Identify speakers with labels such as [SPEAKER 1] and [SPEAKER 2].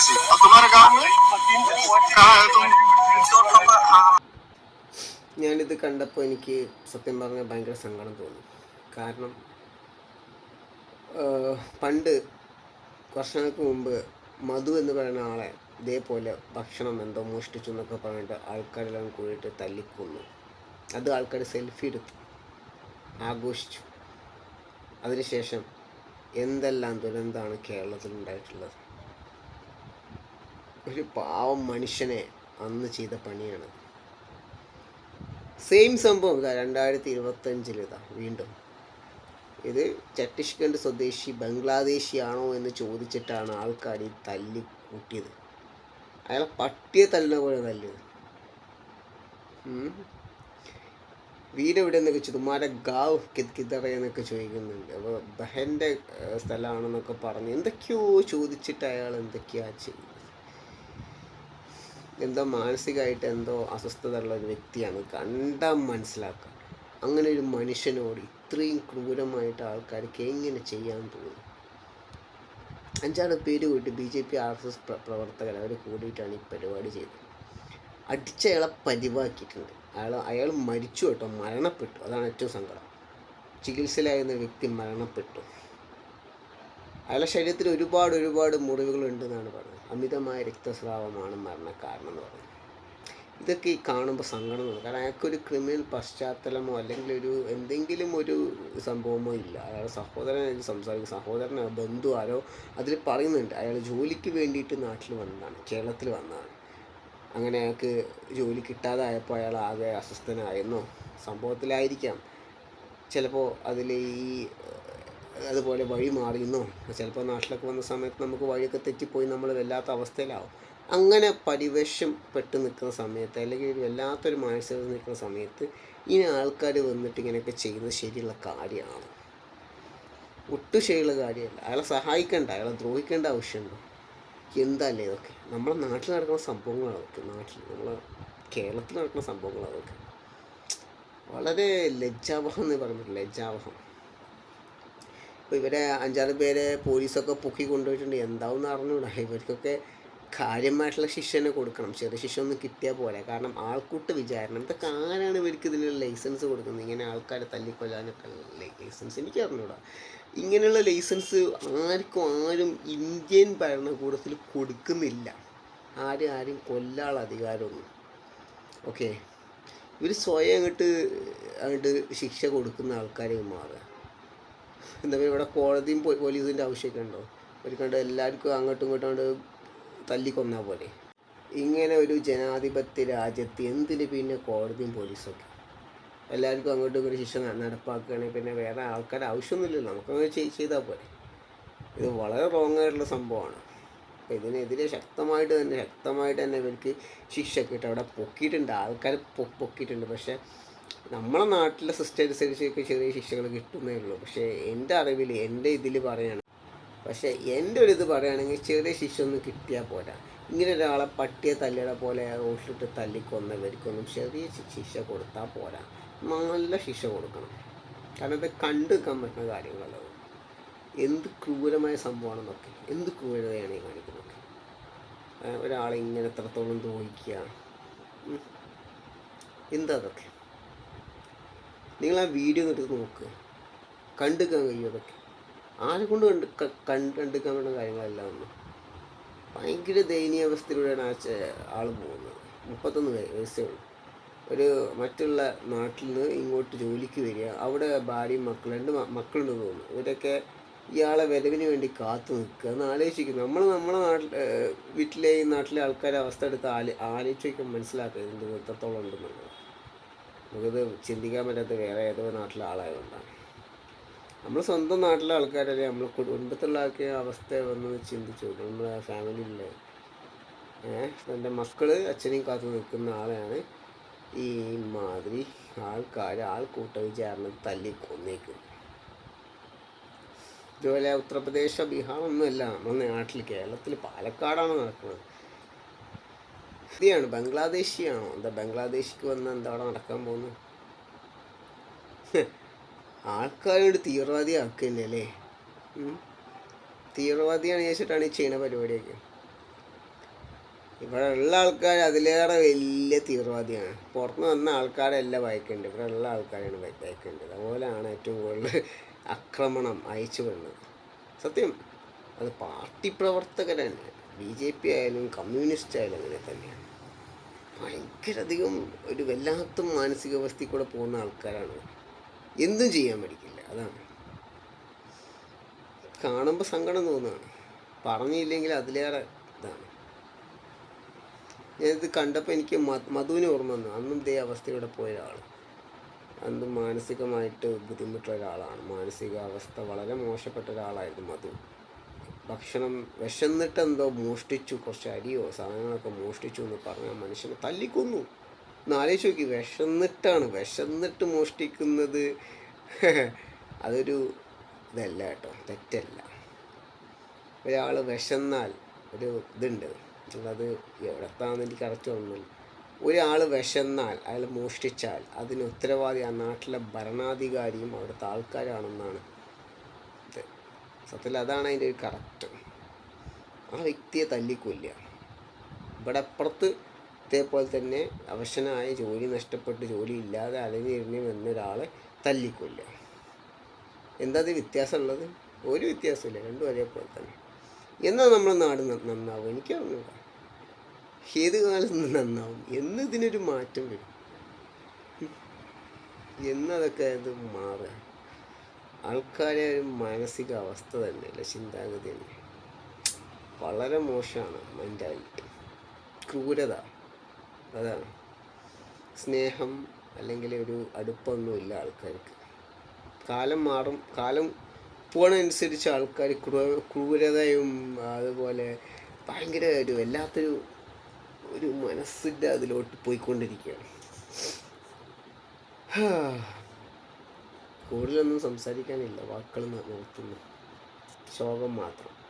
[SPEAKER 1] से और तुम्हारा गाँव में कहाँ है तुम
[SPEAKER 2] ഞാനിത് കണ്ടപ്പോൾ എനിക്ക് സത്യം പറഞ്ഞാൽ ഭയങ്കര സങ്കടം തോന്നി കാരണം ആഹ്, പണ്ട് വർഷങ്ങൾക്ക് മുമ്പ് മധു എന്ന് പറയുന്ന ആളെ ഇതേപോലെ ഭക്ഷണം എന്തോ മോഷ്ടിച്ചു എന്നൊക്കെ പറഞ്ഞിട്ട് ആൾക്കാരെല്ലാം കൂടിയിട്ട് തല്ലിക്കൊന്നു അത് ആൾക്കാർ സെൽഫി എടുത്തു ആഘോഷിച്ചു അതിനുശേഷം എന്തെല്ലാം ദുരന്തമാണ് കേരളത്തിൽ ഉണ്ടായിട്ടുള്ളത് ഒരു പാവം മനുഷ്യനെ അന്ന് ചെയ്ത പണിയാണ്. സെയിം സംഭവം ഇതാ രണ്ടായിരത്തി ഇരുപത്തഞ്ചിൽ ഇതാ വീണ്ടും. ഇത് ഛത്തീസ്ഗഡ് സ്വദേശി ബംഗ്ലാദേശിയാണോ എന്ന് ചോദിച്ചിട്ടാണ് ആൾക്കാർ ഈ തല്ലി കൂട്ടിയത്. അയാളെ പട്ടിയെ തല്ലുന്ന പോലെ തല്ലിയത്. വീടെവിടെ എന്നൊക്കെ ചോദിച്ചു ഗാവ് കിത് കിതറയെന്നൊക്കെ ചോദിക്കുന്നുണ്ട്. അപ്പോൾ ബഹന്റെ സ്ഥലമാണെന്നൊക്കെ പറഞ്ഞ്. എന്തൊക്കെയോ ചോദിച്ചിട്ട് അയാൾ എന്തൊക്കെയാ ചെയ്യുന്നത് എന്തോ മാനസികമായിട്ട് എന്തോ അസ്വസ്ഥത ഉള്ള ഒരു വ്യക്തിയാണ്. കണ്ടാൽ മനസ്സിലാക്കാം. അങ്ങനെ ഒരു മനുഷ്യനോട് ഇത്രയും ക്രൂരമായിട്ട് ആൾക്കാർക്ക് എങ്ങനെ ചെയ്യാൻ തോന്നും? അഞ്ചാറ് പേര് കൂട്ടി B J P R S S പ്രവർത്തകർ അവർ കൂടിയിട്ടാണ് ഈ പരിപാടി ചെയ്തത്. അടിച്ച അയാളെ പരിവാക്കിയിട്ടുണ്ട് അയാൾ അയാൾ മരിച്ചു കേട്ടോ. മരണപ്പെട്ടു. അതാണ് ഏറ്റവും സങ്കടം. ചികിത്സയിലായിരുന്ന വ്യക്തി മരണപ്പെട്ടു. അയാളുടെ ശരീരത്തിൽ ഒരുപാട് ഒരുപാട് മുറിവുകൾ ഉണ്ടെന്നാണ് പറഞ്ഞത് അമിതമായ രക്തസ്രാവമാണ് മരണകാരണം എന്ന് പറയുന്നത്. ഇതൊക്കെ ഈ കാണുമ്പോൾ സങ്കടം തോന്നും. കാരണം അയാൾക്കൊരു ക്രിമിനൽ പശ്ചാത്തലമോ അല്ലെങ്കിൽ ഒരു എന്തെങ്കിലും ഒരു സംഭവമോ ഇല്ല. അയാളുടെ സഹോദരനായിട്ട് സംസാരിക്കും. സഹോദരനോ ബന്ധു ആരോ അതിൽ പറയുന്നുണ്ട്. അയാൾ ജോലിക്ക് വേണ്ടിയിട്ട് നാട്ടിൽ വന്നതാണ്. കേരളത്തിൽ വന്നതാണ്. അങ്ങനെ അയാൾക്ക് ജോലി കിട്ടാതായപ്പോൾ അയാൾ ആകെ അസ്വസ്ഥനായെന്നോ സംഭവത്തിലായിരിക്കാം. ചിലപ്പോൾ അതിൽ ഈ അതുപോലെ വഴി മാറിയെന്നോ ചിലപ്പോൾ നാട്ടിലൊക്കെ വന്ന സമയത്ത് നമുക്ക് വഴിയൊക്കെ തെറ്റിപ്പോയി നമ്മൾ വല്ലാത്ത അവസ്ഥയിലാവും. അങ്ങനെ പരിവേഷം പെട്ട് നിൽക്കുന്ന സമയത്ത് അല്ലെങ്കിൽ വല്ലാത്തൊരു മാനസിക നിൽക്കുന്ന സമയത്ത് ഇനി ആൾക്കാർ വന്നിട്ട് ഇങ്ങനെയൊക്കെ ചെയ്യുന്നത് ശരിയുള്ള കാര്യമാണ്. ഒട്ടും ശരിയുള്ള കാര്യമല്ല. അയാളെ സഹായിക്കേണ്ട അയാളെ ദ്രോഹിക്കേണ്ട ആവശ്യമുണ്ടോ? എന്തല്ലേ ഇതൊക്കെ? നമ്മുടെ നാട്ടിൽ നടക്കുന്ന സംഭവങ്ങളാണ് അതൊക്കെ നാട്ടിൽ നമ്മളെ കേരളത്തിൽ നടക്കുന്ന സംഭവങ്ങളാണ് അതൊക്കെ വളരെ ലജ്ജാവഹം എന്ന് പറഞ്ഞിട്ടുണ്ട് ലജ്ജാവഹം. ഇപ്പോൾ ഇവരെ അഞ്ചാറ് പേരെ പോലീസൊക്കെ പൊക്കി കൊണ്ടുപോയിട്ടുണ്ട്. എന്താവും അറിഞ്ഞൂടാ ഇവർക്കൊക്കെ കാര്യമായിട്ടുള്ള ശിക്ഷനെ കൊടുക്കണം. ചെറിയ ശിക്ഷ ഒന്നും കിട്ടിയാൽ പോലെ കാരണം ആൾക്കൂട്ട് വിചാരണം. ഇതൊക്കെ ആരാണ് ഇവർക്ക് ഇതിനുള്ള ലൈസൻസ് കൊടുക്കുന്നത്? ഇങ്ങനെ ആൾക്കാരെ തല്ലിക്കൊല്ലാനൊക്കെ ലൈസൻസ് എനിക്ക് അറിഞ്ഞൂടാ. ഇങ്ങനെയുള്ള ലൈസൻസ് ആർക്കും ആരും ഇന്ത്യൻ ഭരണകൂടത്തിൽ കൊടുക്കുന്നില്ല. ആരും ആരും കൊല്ലാനുള്ള അധികാരമൊന്നും. ഓക്കെ? ഇവർ സ്വയം അങ്ങോട്ട് അങ്ങോട്ട് ശിക്ഷ കൊടുക്കുന്ന ആൾക്കാരെ മാറുക. എന്താ ഇവിടെ കോടതിയും പോലീസിന്റെ ആവശ്യമൊക്കെ ഉണ്ടോ? ഒരു കണ്ട് എല്ലാവർക്കും അങ്ങോട്ടും ഇങ്ങോട്ടും കൊണ്ട് തല്ലിക്കൊന്നാൽ പോലെ. ഇങ്ങനെ ഒരു ജനാധിപത്യ രാജ്യത്ത് എന്തിന് പിന്നെ കോടതിയും പോലീസൊക്കെ? എല്ലാവർക്കും അങ്ങോട്ടും ഇങ്ങോട്ടും ശിക്ഷ നടപ്പാക്കുകയാണെങ്കിൽ പിന്നെ വേറെ ആൾക്കാർ ആവശ്യമൊന്നുമില്ലല്ലോ. നമുക്കങ്ങനെ ചെയ് ചെയ്താൽ പോലെ ഇത് വളരെ റോങ് ആയിട്ടുള്ള സംഭവമാണ്. അപ്പോൾ ഇതിനെതിരെ ശക്തമായിട്ട് തന്നെ ശക്തമായിട്ട് തന്നെ ഇവർക്ക് ശിക്ഷ കിട്ടും. അവിടെ പൊക്കിയിട്ടുണ്ട്. ആൾക്കാർ പൊക്കിയിട്ടുണ്ട്. പക്ഷേ നമ്മളെ നാട്ടിലെ സിസ്റ്റം അനുസരിച്ചൊക്കെ ചെറിയ ശിക്ഷകൾ കിട്ടുന്നേ ഉള്ളൂ. പക്ഷേ എന്റെ അറിവിൽ എന്റെ ഇതിൽ പറയുകയാണ് പക്ഷേ എന്റെ ഒരു ഇത് പറയുകയാണെങ്കിൽ ചെറിയ ശിക്ഷ ഒന്നും കിട്ടിയാൽ പോരാ. ഇങ്ങനെ ഒരാളെ പട്ടിയെ തല്ലിയുടെ പോലെ റോട്ടിലിട്ട് തല്ലിക്കൊന്നവർക്കൊന്നും ചെറിയ ശിക്ഷ കൊടുത്താൽ പോരാ. നല്ല ശിക്ഷ കൊടുക്കണം. കാരണം ഇത് കണ്ടു നിൽക്കാൻ പറ്റുന്ന കാര്യങ്ങളാണ്. എന്ത് ക്രൂരമായ സംഭവമാണെന്നൊക്കെ എന്ത് ക്രൂരതയാണ് ഈ കാണിക്കുന്നത് ഒരാളെ ഇങ്ങനെ എത്രത്തോളം തോന്നിക്കുക. എന്താ അതൊക്കെ? നിങ്ങൾ ആ വീഡിയോ എടുത്ത് നോക്ക്. കണ്ടെടുക്കാൻ കഴിയും അതൊക്കെ? ആരെ കൊണ്ട് കണ്ട് കണ്ടെടുക്കാൻ വേണ്ട കാര്യങ്ങളെല്ലാം ഒന്നും ഭയങ്കര ദയനീയ അവസ്ഥയിലൂടെയാണ് ആ ആൾ പോകുന്നത്. മുപ്പത്തൊന്ന് വയസ്സേ ഉള്ളൂ. ഒരു മറ്റുള്ള നാട്ടിൽ നിന്ന് ഇങ്ങോട്ട് ജോലിക്ക് വരിക അവിടെ ഭാര്യയും മക്കളും രണ്ട് മക്കളുണ്ട് തോന്നുന്നു. ഇവരൊക്കെ ഇയാളെ വരവിന് വേണ്ടി കാത്തു നിൽക്കുക എന്ന് ആലോചിക്കും നമ്മൾ നമ്മളെ നാട്ടിൽ വീട്ടിലെ നാട്ടിലെ ആൾക്കാരെ അവസ്ഥ എടുത്ത് ആലോ ആലോചിക്കാൻ മനസ്സിലാക്കുക ഇതിന്റെ എത്രത്തോളം ഉണ്ടെന്നുള്ളത്. നമുക്കിത് ചിന്തിക്കാൻ പറ്റാത്ത വേറെ ഏതോ നാട്ടിലെ ആളായതുകൊണ്ടാണ്. നമ്മൾ സ്വന്തം നാട്ടിലെ ആൾക്കാരല്ലേ നമ്മൾ കുടുംബത്തിലുള്ള ആൾക്ക് അവസ്ഥ വന്ന് ചിന്തിച്ചു നമ്മളെ ഫാമിലിയിലെ എന്റെ മക്കൾ അച്ഛനെയും കാത്തു നിൽക്കുന്ന ആളെയാണ് ഈ മാതിരി ആൾക്കാർ ആൾക്കൂട്ട വിചാരണ തല്ലി കൊന്നേക്കും. ഇതുപോലെ ഉത്തർപ്രദേശ് ബീഹാർ ഒന്നുമല്ല. നമ്മുടെ നാട്ടിൽ കേരളത്തിൽ പാലക്കാടാണ് നടക്കുന്നത്. ശരിയാണ് ബംഗ്ലാദേശിയാണോ? എന്താ ബംഗ്ലാദേശിക്ക് വന്ന് എന്താ അവിടെ നടക്കാൻ പോകുന്നത് ആൾക്കാരോട് തീവ്രവാദി ആക്കില്ലേ അല്ലേ. തീവ്രവാദിയാണ് ചോദിച്ചിട്ടാണ് ഈ ചെയ്യുന്ന പരിപാടിയൊക്കെ. ഇവിടെ ഉള്ള ആൾക്കാർ അതിലേറെ വലിയ തീവ്രവാദിയാണ്. പുറത്ത് വന്ന ആൾക്കാരല്ല വായിക്കേണ്ടത്. ഇവിടെ ഉള്ള ആൾക്കാരാണ് വായി- വായിക്കേണ്ടത്. അതുപോലെയാണ് ഏറ്റവും കൂടുതൽ ആക്രമണം അയച്ചു വരുന്നത്. സത്യം അത് പാർട്ടി പ്രവർത്തകർ തന്നെ ബി ജെ പി ആയാലും കമ്മ്യൂണിസ്റ്റ് ആയാലും അങ്ങനെ തന്നെയാണ്. ഭയങ്കര അധികം ഒരു വല്ലാത്ത മാനസികാവസ്ഥയിൽ കൂടെ പോകുന്ന ആൾക്കാരാണ്. എന്തും ചെയ്യാൻ പഠിക്കില്ല അതാണ്. കാണുമ്പോൾ സങ്കടം തോന്നുകയാണ് പറഞ്ഞില്ലെങ്കിൽ അതിലേറെ ഇതാണ്. ഞാനിത് കണ്ടപ്പോൾ എനിക്ക് മധുവിന് ഓർമ്മ വന്നു. അന്നും ഇതേ അവസ്ഥയോടെ പോയ ഒരാൾ അന്നും മാനസികമായിട്ട് ബുദ്ധിമുട്ടുള്ള ഒരാളാണ്. മാനസികാവസ്ഥ വളരെ മോശപ്പെട്ട ഒരാളായിരുന്നു മധു. ഭക്ഷണം വിശന്നിട്ട് എന്തോ മോഷ്ടിച്ചു കുറച്ച് അരിയോ സാധനങ്ങളൊക്കെ മോഷ്ടിച്ചു എന്ന് പറഞ്ഞാൽ മനുഷ്യനെ തല്ലിക്കൊന്നു. ഒന്ന് ആലോചിച്ച് നോക്കി വിശന്നിട്ടാണ് വിശന്നിട്ട് മോഷ്ടിക്കുന്നത്. അതൊരു ഇതല്ല കേട്ടോ തെറ്റല്ല. ഒരാൾ വിശന്നാൽ ഒരു ഇതുണ്ട്. അത് എവിടത്താണെന്ന് എനിക്ക് കറക്റ്റ് ഓർമ്മയില്ല ഒരാൾ വിശന്നാൽ അയാൾ മോഷ്ടിച്ചാൽ അതിന് ഉത്തരവാദി ആ നാട്ടിലെ ഭരണാധികാരിയും അവിടുത്തെ ആൾക്കാരാണെന്നാണ് സത്യത്തിൽ അതാണ് അതിന്റെ ഒരു കറക്റ്റ്. ആ വ്യക്തിയെ തല്ലിക്കൊല്ല ഇവിടെ അപ്പുറത്ത് ഇതേപോലെ തന്നെ അവശനായ ജോലി നഷ്ടപ്പെട്ട് ജോലി ഇല്ലാതെ അലഞ്ഞിരിഞ്ഞ് വന്ന തല്ലിക്കൊല്ല എന്താ അത് വ്യത്യാസമുള്ളത്? ഒരു വ്യത്യാസമില്ല രണ്ടും ഒരേപോലെ തന്നെ. എന്നാൽ നമ്മൾ നാട് നന്നാവും? എനിക്ക് തോന്നുന്നില്ല. ഏത് കാലത്ത് നന്നാവും? എന്ന് ഇതിനൊരു മാറ്റം വരും. എന്നതൊക്കെ അത് മാറുക. ആൾക്കാരെ ഒരു മാനസിക അവസ്ഥ തന്നെയല്ല ചിന്താഗതി തന്നെ. വളരെ മോശമാണ് മെന്റാലിറ്റി ക്രൂരത. അതാണ്. സ്നേഹം അല്ലെങ്കിൽ ഒരു അടുപ്പമൊന്നുമില്ല ആൾക്കാർക്ക്. കാലം മാറും കാലം പോണനുസരിച്ച് ആൾക്കാർ ക്രൂ ക്രൂരതയും അതുപോലെ ഭയങ്കര ഒരു വല്ലാത്തൊരു ഒരു മനസ്സിന്റെ അതിലോട്ട് പോയിക്കൊണ്ടിരിക്കുകയാണ്. കൂടുതലൊന്നും സംസാരിക്കാനില്ല. വാക്കുകൾ നോക്കുന്നു ശോകം മാത്രം.